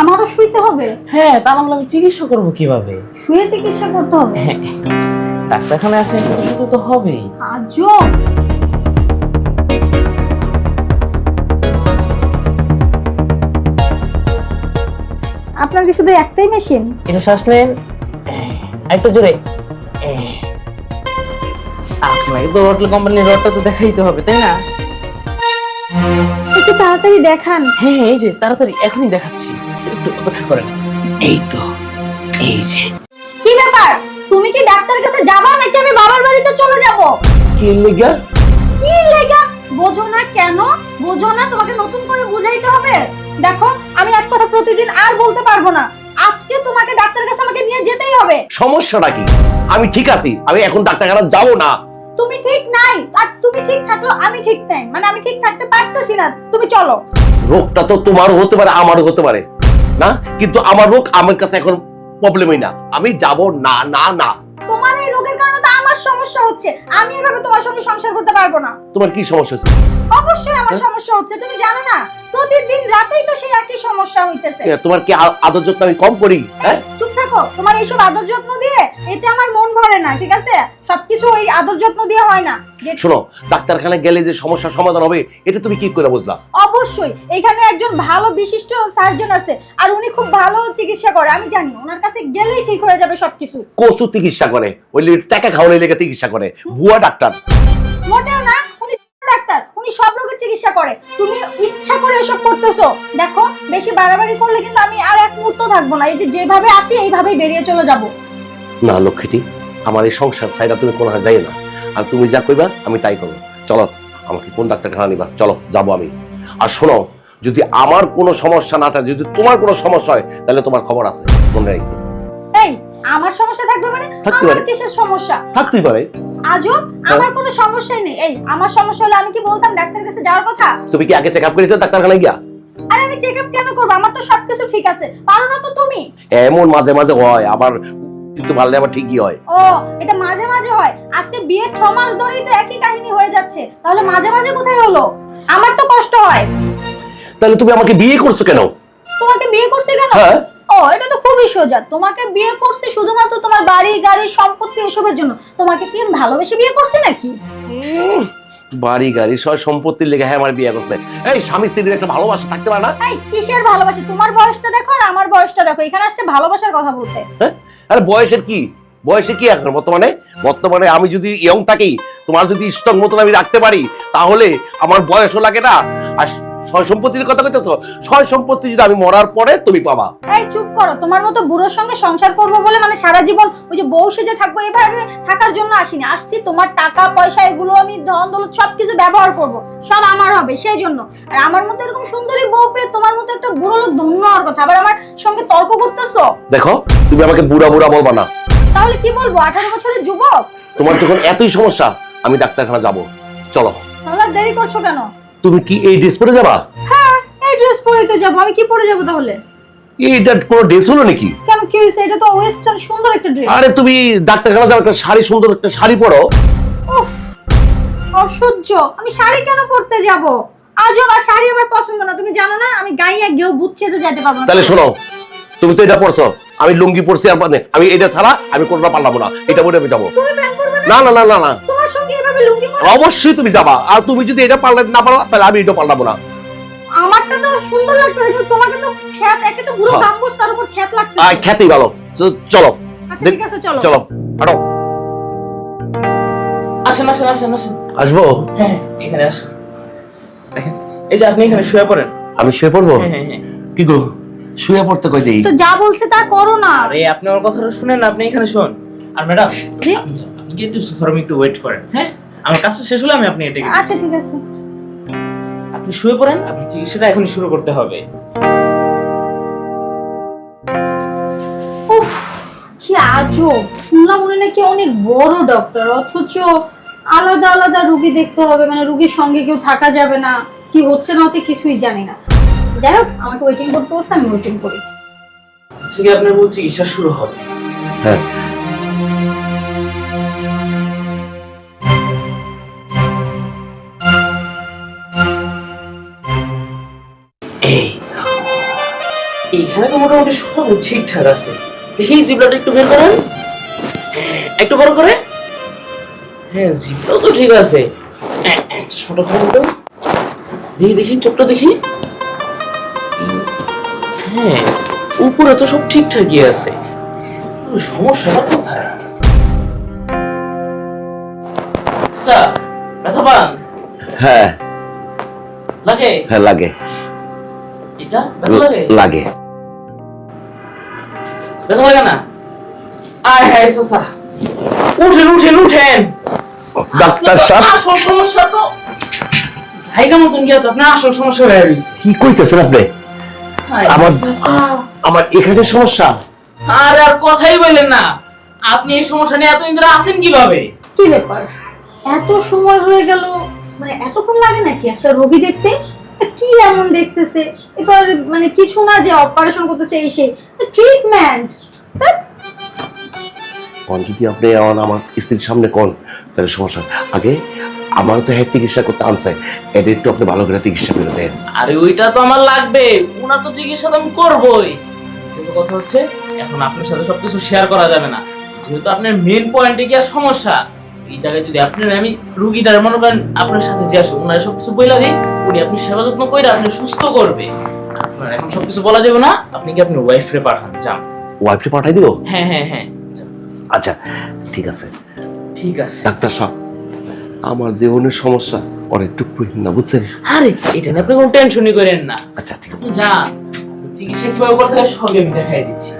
আমারও শুইতে হবে? হ্যাঁ তা আমি চিকিৎসা করব কীভাবে? শুয়ে চিকিৎসা করতে হবে? হ্যাঁ ডাক্তারখানায় আসেন শুধু তো হবেই। আজব আপনার কি শুধু একটাই মেশিন? এটা শ্বাস নেন। একটু জোরে। আপনাকে তো হোটেল কোম্পানির রডটা তো দেখাইতে হবে তাই না? একটু তাড়াতাড়ি দেখান। হ্যাঁ হ্যাঁ, এই যে তাড়াতাড়ি এখনই দেখাচ্ছি। অপেক্ষা করেন। এই তো এই যে। কি ব্যাপার? তুমি কি ডাক্তারের কাছে যাবা নাকি আমি বাবার বাড়িতে চলে যাব? কি লেগা? কি লেগা? বোঝো না কেন? বোঝো না তোমাকে নতুন করে বুঝাইতে হবে। দেখো আমি এক কথা প্রতিদিন আর বলতে পারব না। আজকে তোমাকে ডাক্তারের কাছে আমাকে নিয়ে যেতেই হবে। সমস্যাটা কি? আমি ঠিক আছি আমি এখন ডাক্তারখানা যাব না। তুমি ঠিক নাই আর তুমি ঠিক থাকল আমি ঠিক নাই। মানে আমি ঠিক থাকতে পারতেছি না। তুমি চলো। রোগটা তো তোমারও হতে পারে আমারও হতে পারে। না? কিন্তু আমার রোগ আমার কাছে এখন প্রবলেমই না। আমি যাব না না না। তোমার এই রোগের কারণে তো আমার সমস্যা হচ্ছে। আমি এভাবে তোমার সঙ্গে সংসার করতে পারব না। তোমার কি সমস্যা হচ্ছে? অবশ্যই আমার সমস্যা হচ্ছে তুমি জানো না? প্রতিদিন রাতেই তো সেই একই সমস্যা হইতেছে। তোমার কি আদর যত্ন আমি কম করি? হ্যাঁ? চুপ থাকো। তোমার এইসব আদর যত্ন দিয়ে এতে আমার মন ভরে না ঠিক আছে? সবকিছু ওই আদর যত্ন দিয়ে হয় না। যে শোনো ডাক্তারখানায় গেলে যে সমস্যার সমাধান হবে এটা তুমি কি করে বুঝলা? অবশ্যই এখানে একজন ভালো বিশিষ্ট সার্জন আছে আর উনি খুব ভালো চিকিৎসা করে আমি জানি ওনার কাছে গেলেই ঠিক হয়ে যাবে সবকিছু। কচু চিকিৎসা করে ওই লে- টাকা লেগে চিকিৎসা করে ভুয়া ডাক্তার। মোটেও না উনি ডাক্তার উনি সব রোগের চিকিৎসা করে। তুমি ইচ্ছা করে এসব করতেছো। দেখো বেশি বাড়াবাড়ি করলে কিন্তু আমি আর এক মুহূর্ত থাকব না এই যে যেভাবে আছি এইভাবেই বেরিয়ে চলে যাব। না লক্ষ্মীটি আমার এই সংসার সাইডা তুমি কোনো যাই না। আর তুমি যা কইবা আমি তাই করব। চলো আমাকে কোন ডাক্তারখানা নিবা? চলো যাব আমি। আর শোনো যদি আমার কোনো সমস্যা না থাকে যদি তোমার কোনো সমস্যা হয় তাহলে তোমার খবর আছে। মনে রাখো। এই আমার সমস্যা থাকবে মানে? আমার কিসের সমস্যা? থাকতেই পারে। আজও? আমার কোনো সমস্যাই নেই। এই আমার সমস্যা হলে আমি কি বলতাম ডাক্তারের কাছে যাওয়ার কথা? তুমি কি আগে করেছ ডাক্তারখানায় গিয়া? আর আমি চেক কেন করব? আমার তো সবকিছু ঠিক আছে। পারো না তো তুমি? এমন মাঝে মাঝে হয় আবার কিন্তু পারলে আবার ঠিকই হয়। ও এটা মাঝে মাঝে হয়। আজকে বিয়ের ছ মাস ধরেই তো একই কাহিনী হয়ে যাচ্ছে। তাহলে মাঝে মাঝে কোথায় হলো? আমার তো কষ্ট হয়। তাহলে তুমি আমাকে বিয়ে করছ কেন? তোমাকে বিয়ে করছে কেন? হ্যাঁ। ও এটা তো খুবই সোজা। তোমাকে বিয়ে করছে শুধুমাত্র তোমার বাড়ি গাড়ি সম্পত্তি এসবের জন্য। তোমাকে কি ভালোবেসে বিয়ে করছি নাকি? বাড়ি গাড়ি সব সম্পত্তির লেগে হ্যাঁ আমার বিয়ে করছে। এই স্বামী স্ত্রীর একটা ভালোবাসা থাকতে পারে না? এই কিসের ভালোবাসা? তোমার বয়সটা দেখো আর আমার বয়সটা দেখো। এখানে আসছে ভালোবাসার কথা বলতে। হ্যাঁ? আরে বয়সের কি? বয়সে কি এখন বর্তমানে? বর্তমানে আমি যদি ইয়ং থাকি, তোমার যদি স্ট্রং মতন আমি রাখতে পারি, তাহলে আমার বয়সও লাগে না। আর সয় সম্পত্তির কথা কইতেছো? সয় সম্পত্তি যদি আমি মরার পরে তুমি পাবা। এই চুপ করো তোমার মতো বুড়োর সঙ্গে সংসার করব বলে মানে সারা জীবন ওই যে বউ সেজে থাকব এভাবে থাকার জন্য আসিনি। আসছি তোমার টাকা পয়সা এগুলো আমি ধন দৌলত সবকিছু ব্যবহার করব। সব আমার হবে সেই জন্য আর আমার মতো এরকম সুন্দরী বউ পেয়ে তোমার মতো একটা বুড়ো লোক ধন্য হওয়ার কথা। আবার আমার সঙ্গে তর্ক করতেছো? দেখো তুমি আমাকে বুড়া বুড়া বলবা না। তাহলে কি বলব? আঠারো বছরের যুবক? তোমার যখন এতই সমস্যা আমি ডাক্তারখানা যাব। চলো। তাহলে দেরি করছ কেন? তুমি কি এই ড্রেস পরে যাবা? হ্যাঁ এই ড্রেস পরেই তো যাব। আমি কি পরে যাব তাহলে? এইটা কোনো ড্রেস হলো নাকি? কেন কি এটা তো ওয়েস্টার্ন সুন্দর একটা ড্রেস আরে তুমি ডাক্তারখানা যাও একটা শাড়ি সুন্দর একটা শাড়ি পরো। অসহ্য। আমি শাড়ি কেন পরতে যাব? আজও আর শাড়ি আমার পছন্দ না। তুমি জানো না আমি গায়ে গিয়েও বুট ছেড়ে যেতে পারব না। তাহলে শোনো তুমি তো এটা পরছো। আমি লুঙ্গি পরছি মানে আমি এটা ছাড়া আমি কোনোটা পারলাম না। এটা পরে আমি যাব। তুমি প্ল্যান করবে না? না না না না তোমার সঙ্গে এভাবে লুঙ্গি পরে অবশ্যই তুমি যাবা। আর তুমি যদি এটা পারলে না পারো তাহলে আমি এটা পারলাম না। আমারটা তো সুন্দর লাগতেছে কিন্তু তোমাকে তো খ্যাত একে তো পুরো হ্যাঁ। গাম্বুজ তার উপর খ্যাত আর ভালো। চলো। আচ্ছা ঠিক আছে চলো। চলো হাঁটো। আসেন আসেন আসেন আসেন। আসব? হ্যাঁ এখানে আসেন দেখেন এই যে আপনি এখানে শুয়ে পড়েন। আমি শুয়ে পড়ব? হ্যাঁ হ্যাঁ হ্যাঁ। কি গো? শুয়ে পড়তে কই দেই তো যা বলছে তা করো না। আরে আপনি আমার কথাটা শুনেন আপনি এখানে শুন। আর ম্যাডাম? আপনি কি একটু একটু ওয়েট করেন হ্যাঁ? আমার কাজটা শেষ হলে আমি আপনি এটা আচ্ছা ঠিক আছে। আপনি শুয়ে পড়েন আপনি চিকিৎসাটা এখনই শুরু করতে হবে। উফ কি আজব। শুনলাম উনি নাকি অনেক বড় ডক্টর অথচ আলাদা আলাদা রুগী দেখতে হবে মানে রুগীর সঙ্গে কেউ থাকা যাবে না কি হচ্ছে না হচ্ছে কিছুই জানি না। যাই হোক আমাকে ওয়েটিং করতে বলছে আমি ওয়েটিং করি। আজকে কি আপনার মূল চিকিৎসা শুরু হবে? হ্যাঁ। এখানে তো মোটামুটি সব ঠিকঠাক আছে। দেখি জিবলাটা একটু বের করেন। একটু বড় করে। হ্যাঁ জিবলাও তো ঠিক আছে। ছোট করে তো দেখি দেখি চোখটা দেখি। হ্যাঁ উপরে তো সব ঠিকঠাকই আছে। সমস্যাটা কোথায়? আচ্ছা ব্যথা পান হ্যাঁ। লাগে? হ্যাঁ লাগে। এটা লাগে? লাগে। ব্যথা লাগে না? আয় হ্যাঁ চাচা উঠেন উঠেন উঠেন। ডাক্তার সাহেব। আপনার আসল সমস্যা তো জায়গা মতন গিয়া তো আপনার আসল সমস্যা হয়ে গেছে কি কইতেছেন আপনি? আমার আমার এখানে সমস্যা। আর আর কথাই বললেন না। আপনি এই সমস্যা নিয়ে এতদিন ধরে আছেন কীভাবে? কি ব্যাপার? এত সময় হয়ে গেল মানে এতক্ষণ লাগে নাকি একটা রোগী দেখতে? এমন দেখতেছে? এবার মানে কিছু না যে অপারেশন করতেছে এই সেই ট্রিটমেন্ট কোন যদি আপনি আমার আমার স্ত্রীর সামনে কোন তাহলে সমস্যা আগে আমার তো হ্যাঁ চিকিৎসা করতে আনছে। এটা একটু আপনি ভালো করে চিকিৎসা করে দেন। আরে ওইটা তো আমার লাগবে। ওনার তো চিকিৎসা তো আমি করবোই। কিন্তু কথা হচ্ছে এখন আপনার সাথে সবকিছু শেয়ার করা যাবে না। যেহেতু আপনার মেন পয়েন্টে কি আর সমস্যা? এই জায়গায় যদি আপনার আমি রুগীটার মনে করেন আপনার সাথে যে আসে ওনার সবকিছু বইলা দিই উনি আপনি সেবা যত্ন করে আপনি সুস্থ করবে। আপনার এখন বলা যাবে না আপনি কি আপনার ওয়াইফরে পাঠান? যান। ওয়াইফকে পাঠাই দিব? হ্যাঁ হ্যাঁ হ্যাঁ। আচ্ছা ঠিক আছে। ঠিক আছে। ডাক্তার সাহেব আমার জীবনের সমস্যা একটু কইন না বুঝছেন? আরে এটা নিয়ে আপনি কোনো টেনশনই করেন না। আচ্ছা ঠিক আছে। যান। চিকিৎসা কীভাবে করতে হয় সবই আমি দেখাই দিচ্ছি।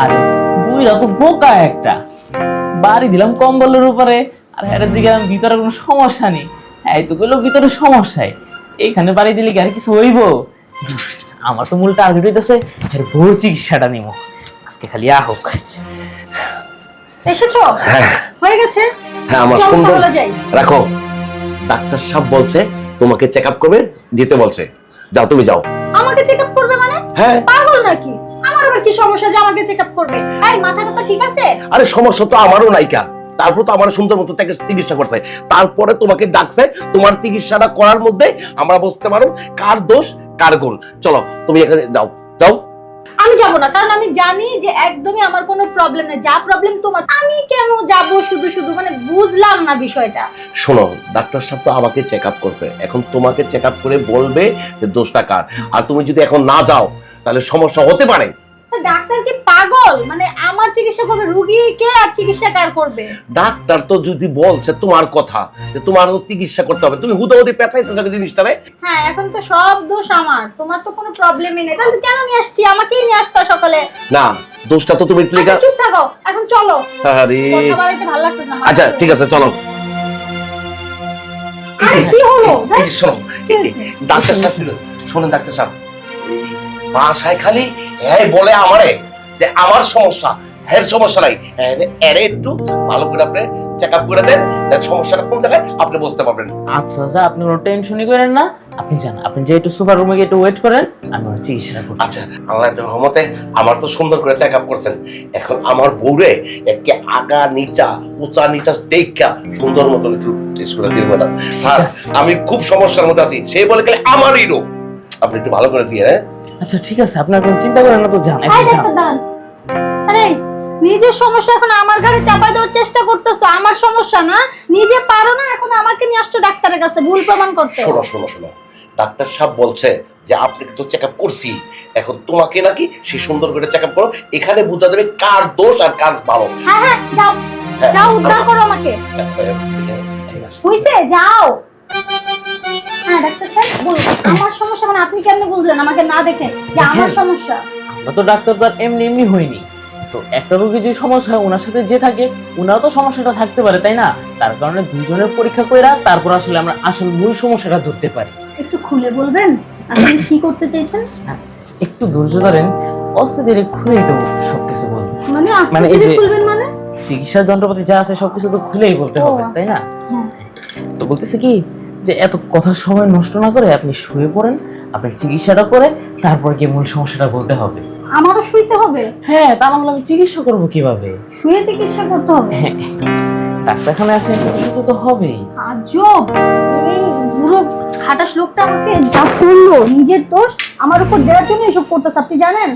আরে বুইরা তো বোকা একটা। বাড়ি দিলাম কম্বলের উপরে। আর এর দিকে আমি ভিতরে কোনো সমস্যা নেই। এই তো গেলো ভিতরে সমস্যায় এইখানে বাড়ি দিলে কি আর কিছু হইব? আমার তো মূল টার্গেট হইতেছে এর বড় চিকিৎসাটা নিব আজকে খালি আহক এসেছ? হ্যাঁ। হয়ে গেছে? হ্যাঁ আমার সুন্দর রাখো। ডাক্তার সাহেব বলছে তোমাকে চেক আপ করবে যেতে বলছে। যাও তুমি যাও। আমাকে চেক আপ করবে মানে? হ্যাঁ। পাগল নাকি? আবার কি সমস্যা যে আমাকে চেক আপ করবে? এই মাথা টাথা ঠিক আছে? আরে সমস্যা তো আমারও নাইকা তারপর তো আমার সুন্দর মতো তাকে চিকিৎসা করছে তারপরে তোমাকে ডাকছে তোমার চিকিৎসাটা করার মধ্যে আমরা বুঝতে পারো কার দোষ কার গুণ। চলো তুমি এখানে যাও। যাও। আমি যাব না কারণ আমি জানি যে একদমই আমার কোনো প্রবলেম নেই। যা প্রবলেম তোমার আমি কেন যাব শুধু শুধু? মানে বুঝলাম না বিষয়টা। শোনো ডাক্তার সাহেব তো আমাকে চেক আপ করছে। এখন তোমাকে চেক আপ করে বলবে যে দোষটা কার। আর তুমি যদি এখন না যাও তাহলে সমস্যা হতে পারে। তা ডাক্তার কি পাগল? মানে আমার চিকিৎসা করবে রুগীকে আর চিকিৎসা কার করবে? ডাক্তার তো যদি বলছে তোমার কথা যে তোমার চিকিৎসা করতে হবে তুমি হুদাহুদি পেঁচাইতেছো কি জিনিসটা রে? হ্যাঁ এখন তো সব দোষ আমার তোমার তো কোনো প্রবলেমই নেই। তাহলে কেন নিয়ে আসছি? আমাকেই নিয়ে আসতা সকালে। না দোষটা তো তুমি লেখা আচ্ছা, চুপ থাকো এখন চলো। আরে কথা বাড়াইতে ভালো লাগতেছে না আচ্ছা ঠিক আছে চলো। আরে কি হলো? এই শোনো ডাক্তার সাহেব শুনুন, ডাক্তার সাহেব। বাসায় খালি হ্যাঁ বলে আমারে যে আমার সমস্যা হ্যাঁ সমস্যা নাই। এর একটু ভালো করে আপনি চেক আপ করে দেন দেন সমস্যাটা কোন জায়গায় আপনি বুঝতে পারবেন। আচ্ছা আচ্ছা আপনি কোনো টেনশনই করেন না। আপনি যান আপনি যে একটু সুপার রুমে গিয়ে একটু ওয়েট করেন আমি ওর চিকিৎসা আচ্ছা আল্লাহ রহমতে আমার তো সুন্দর করে চেক আপ করছেন। এখন আমার বউরে একে আগা নিচা উঁচা নিচা দেখা সুন্দর মতন একটু টেস্ট করে দিব না। স্যার আমি খুব সমস্যার মধ্যে আছি সেই বলে গেলে আমারই রোগ। আপনি একটু ভালো করে দিয়ে হ্যাঁ? আচ্ছা ঠিক আছে আপনার কোনো চিন্তা করেন না তো যান এই এখন যান। আরে নিজের সমস্যা এখন আমার ঘাড়ে চাপাই দেওয়ার চেষ্টা করতেছো আমার সমস্যা না? নিজে পারো না এখন আমাকে নিয়ে আসছো ডাক্তারের কাছে ভুল প্রমাণ করতে। শোনো শোনো শোনো। ডাক্তার সাহেব বলছে যে আপনি তো চেক আপ করছি। এখন তোমাকে নাকি সে সুন্দর করে চেক আপ করো। এখানে বোঝা যাবে কার দোষ আর কার ভালো। হ্যাঁ হ্যাঁ যাও। হ্যাঁ, যাও উদ্ধার করো আমাকে। ঠিক আছে। হইছে? যাও। হ্যাঁ ডাক্তার সাহেব বলুন আমার সমস্যা মানে আপনি কেমনে বুঝলেন? আমাকে না দেখে যে আমার সমস্যা। আমরা তো ডাক্তার এমনি এমনি হইনি। তো একটা রোগী যদি সমস্যা হয় ওনার সাথে যে থাকে ওনারও তো সমস্যাটা থাকতে পারে তাই না? তার কারণে দুজনের পরীক্ষা কইরা তারপর আসলে আমরা আসল মূল সমস্যাটা ধরতে পারি। একটু খুলে বলবেন আপনি কি করতে চাইছেন? একটু ধৈর্য ধরেন অস্তে ধীরে খুলেই তো সবকিছু বলব। মানে মানে এই যে- মানে? চিকিৎসার যন্ত্রপাতি যা আছে সবকিছু তো খুলেই বলতে হবে আচ্ছা। তাই না? হ্যাঁ। তো বলতেছে কি যে এত কথার সময় নষ্ট না করে আপনি শুয়ে পড়েন আপনি চিকিৎসাটা করে তারপর কি মূল সমস্যাটা বলতে হবে। আমারও শুইতে হবে? হ্যাঁ তা না হলে আমি চিকিৎসা করব কীভাবে? শুয়ে চিকিৎসা করতে হবে? হ্যাঁ ডাক্তারখানায় আসেন শুধু তো হবেই। আজব! এই বুড়ো খাটাস লোকটা আমাকে যা করল নিজের দোষ আমার উপর দেওয়ার জন্য এসব করতেছে আপনি জানেন?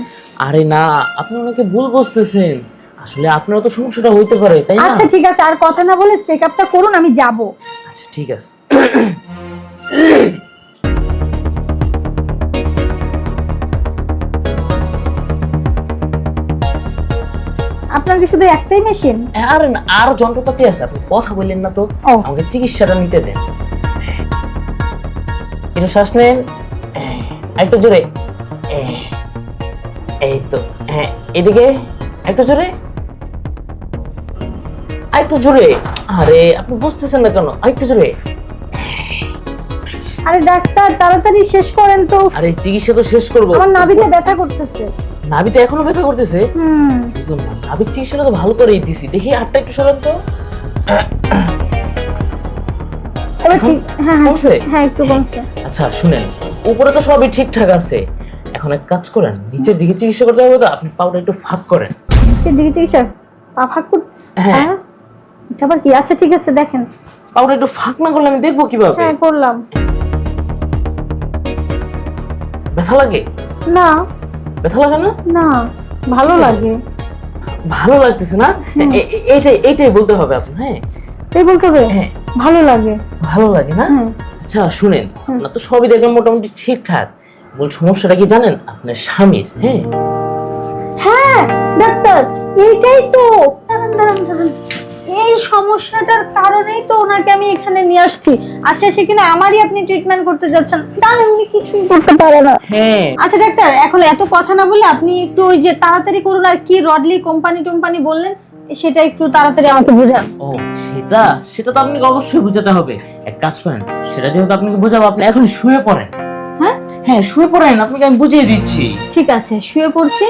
আরে না আপনি ওনাকে ভুল বুঝতেছেন। আসলে আপনারও তো সমস্যাটা হইতে পারে তাই না? আচ্ছা ঠিক আছে আর কথা না বলে চেক আপটা করুন আমি যাব। আচ্ছা ঠিক আছে। আপনার কি শুধু একটাই মেশিন আরে যন্ত্রপাতি আছে আপনি কথা বললেন না তো। ও। আমাকে চিকিৎসাটা নিতে দেন। একটু শ্বাস নেন। একটু জোরে। এই তো হ্যাঁ এদিকে একটু জোরে। একটু জোরে। আরে আপনি বুঝতেছেন না কেন? একটু জোরে। আরে ডাক্তার তাড়াতাড়ি শেষ করেন তো। আরে চিকিৎসা তো শেষ করব। আমার নাভিতে ব্যথা করতেছে। নাভিতে এখনও ব্যথা করতেছে? হুম। বুঝলাম না নাভির চিকিৎসাটা তো ভালো করেই দিছি। দেখি আটটা একটু সরান তো। হ্যাঁ হ্যাঁ? হ্যাঁ আচ্ছা শুনেন উপরে তো সবই ঠিকঠাক আছে। এখন এক কাজ করেন নিচের দিকে চিকিৎসা করতে হবে তো আপনি পাউটা একটু ফাঁক করেন। নিচের দিকে চিকিৎসা? পা ফাঁক কর হ্যাঁ। এটা আবার কি? আচ্ছা ঠিক আছে দেখেন। পাউটা একটু ফাঁক না করলে আমি দেখব কীভাবে? হ্যাঁ করলাম। ব্যথা লাগে? না। ব্যথা লাগে না? না ভালো লাগে। ভালো লাগতেছে না? এইটাই এইটাই বলতে হবে আপনি হ্যাঁ? তাই বলতে হবে? হ্যাঁ। ভালো লাগে। ভালো লাগে না? আচ্ছা শুনেন। আপনার তো সবই দেখলাম মোটামুটি ঠিকঠাক। বল সমস্যাটা কি জানেন? আপনার স্বামীর হ্যাঁ? হ্যাঁ ডাক্তার এইটাই তো। দাঁড়ান দাঁড়ান দাঁড়ান। এই সমস্যাটার কারণেই তো ওনাকে আমি এখানে নিয়ে আসছি। আসে আসে কিনা আমারই আপনি ট্রিটমেন্ট করতে যাচ্ছেন। জানেন উনি কিছুই করতে পারে না। হ্যাঁ। আচ্ছা ডাক্তার এখন এত কথা না বলে আপনি একটু ওই যে তাড়াতাড়ি করুন আর কি রডলি কোম্পানি টোম্পানি বললেন সেটা একটু তাড়াতাড়ি আমাকে বুঝান। ও সেটা? সেটা তো আপনাকে অবশ্যই বোঝাতে হবে। এক কাজ করেন সেটা যেহেতু আপনাকে বোঝাবো আপনি এখন শুয়ে পড়েন। হ্যাঁ? হ্যাঁ শুয়ে পড়েন আপনাকে আমি বুঝিয়ে দিচ্ছি। ঠিক আছে শুয়ে পড়ছি।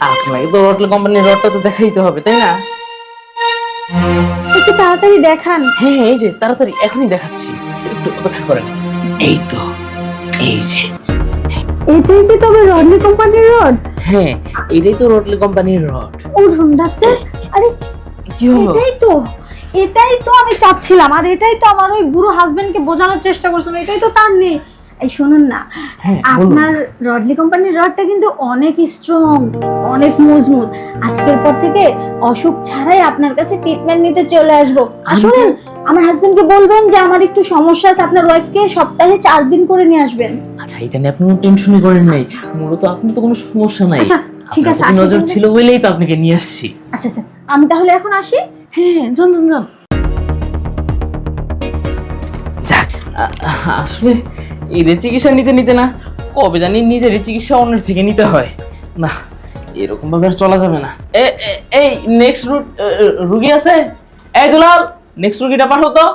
আপনাকে তো রটল কোম্পানির রডটা তো দেখাইতে হবে তাই না? একটু তাড়াতাড়ি দেখান। হ্যাঁ হ্যাঁ, এই যে তাড়াতাড়ি এখনই দেখাচ্ছি। একটু অপেক্ষা করেন। এই তো এই যে। এটাই কি তবে রডলি কোম্পানির রড হ্যাঁ এটাই তো রটল কোম্পানির রড উঠুন ডাক্তার আরে কি হলো? এটাই তো এটাই তো আমি চাচ্ছিলাম। আর এটাই তো আমার ওই বুড়ো হাজবেন্ডকে বোঝানোর চেষ্টা করছিলাম। এটাই তো তার নেই। এই শুনুন না হ্যাঁ আপনার রডলি কোম্পানির রডটা কিন্তু অনেক স্ট্রং অনেক মজবুত। আজকের পর থেকে অসুখ ছাড়াই আপনার কাছে ট্রিটমেন্ট নিতে চলে আসব। শুনুন আমার হাজবেন্ডকে বলবেন যে আমার একটু সমস্যা আছে আপনার ওয়াইফকে সপ্তাহে চার দিন করে নিয়ে আসবেন। আচ্ছা এটা নিয়ে আপনি কোনো টেনশনই করেন নাই। মূলত আপনি তো কোনো সমস্যা নাই। আচ্ছা ঠিক আছে নজর। ছিল বলেই তো আপনাকে নিয়ে আসছি। আচ্ছা আচ্ছা আমি তাহলে এখন আসি? হ্যাঁ যান যান যান। যাক আ- আসলে এদের চিকিৎসা নিতে নিতে না, কবে জানি নিজের চিকিৎসা অন্যের থেকে নিতে হয়। না এরকম ভাবে চলা যাবে না। এই নেক্সট রুগী আছে? এই দুলাল নেক্সট রুগীটা পাঠাও তো।